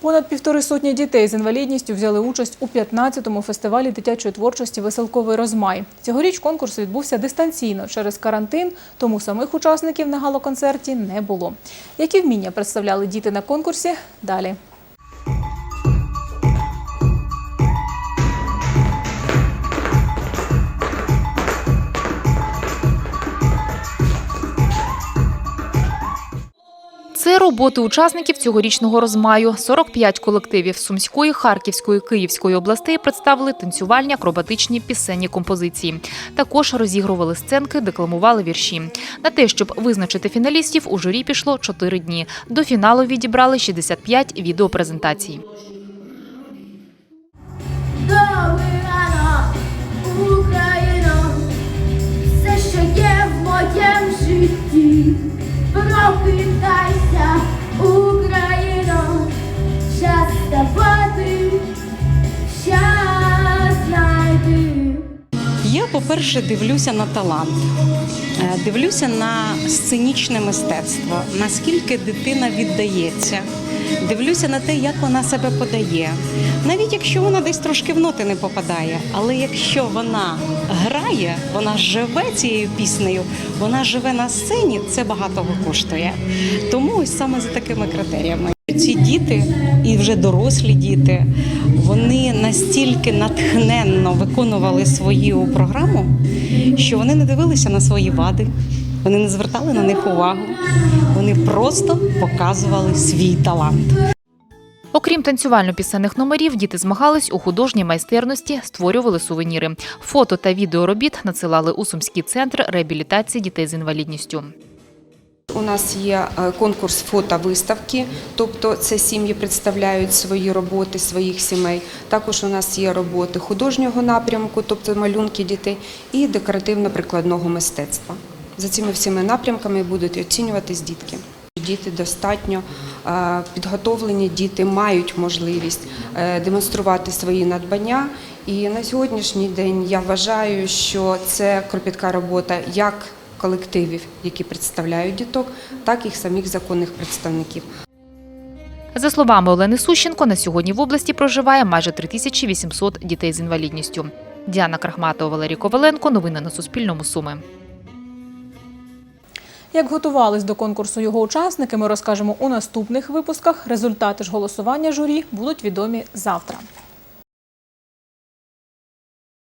Понад півтори сотні дітей з інвалідністю взяли участь у 15-му фестивалі дитячої творчості Веселковий розмай. Цьогоріч конкурс відбувся дистанційно через карантин, тому самих учасників на галоконцерті не було. Які вміння представляли діти на конкурсі? Далі. Це роботи учасників цьогорічного розмаю. 45 колективів Сумської, Харківської, Київської областей представили танцювальні, акробатичні пісенні композиції. Також розігрували сценки, декламували вірші. На те, щоб визначити фіналістів, у журі пішло 4 дні. До фіналу відібрали 65 відеопрезентацій. Україно, все, що є в моєму житті, прокидайся, Україно, по-перше, дивлюся на талант, Е, дивлюся на сценічне мистецтво, наскільки дитина віддається. Дивлюся на те, як вона себе подає. Навіть якщо вона десь трошки в ноти не попадає, але якщо вона грає, вона живе цією піснею, вона живе на сцені, це багато коштує. Тому ось саме за такими критеріями. Ці діти і вже дорослі діти, вони настільки натхненно виконували свою програму, що вони не дивилися на свої вади, вони не звертали на них увагу. Вони просто показували свій талант. Окрім танцювально-пісенних номерів, діти змагались у художній майстерності, створювали сувеніри. Фото та відео робіт надсилали у Сумський центр реабілітації дітей з інвалідністю. У нас є е, конкурс фотовиставки, тобто це сім'ї представляють свої роботи своїх сімей. Також у нас є роботи художнього напрямку, тобто малюнки дітей, і декоративно-прикладного мистецтва. За цими всіма напрямками будуть оцінюватись дітки. Діти достатньо е, підготовлені, діти мають можливість е, демонструвати свої надбання. І на сьогоднішній день я вважаю, що це кропітка робота як колективів, які представляють діток, так і самих законних представників. За словами Олени Сущенко, на сьогодні в області проживає майже 3800 дітей з інвалідністю. Діана Крахматова, Валерій Коваленко. Новини на Суспільному. Суми. Як готувались до конкурсу його учасники, ми розкажемо у наступних випусках. Результати ж голосування журі будуть відомі завтра.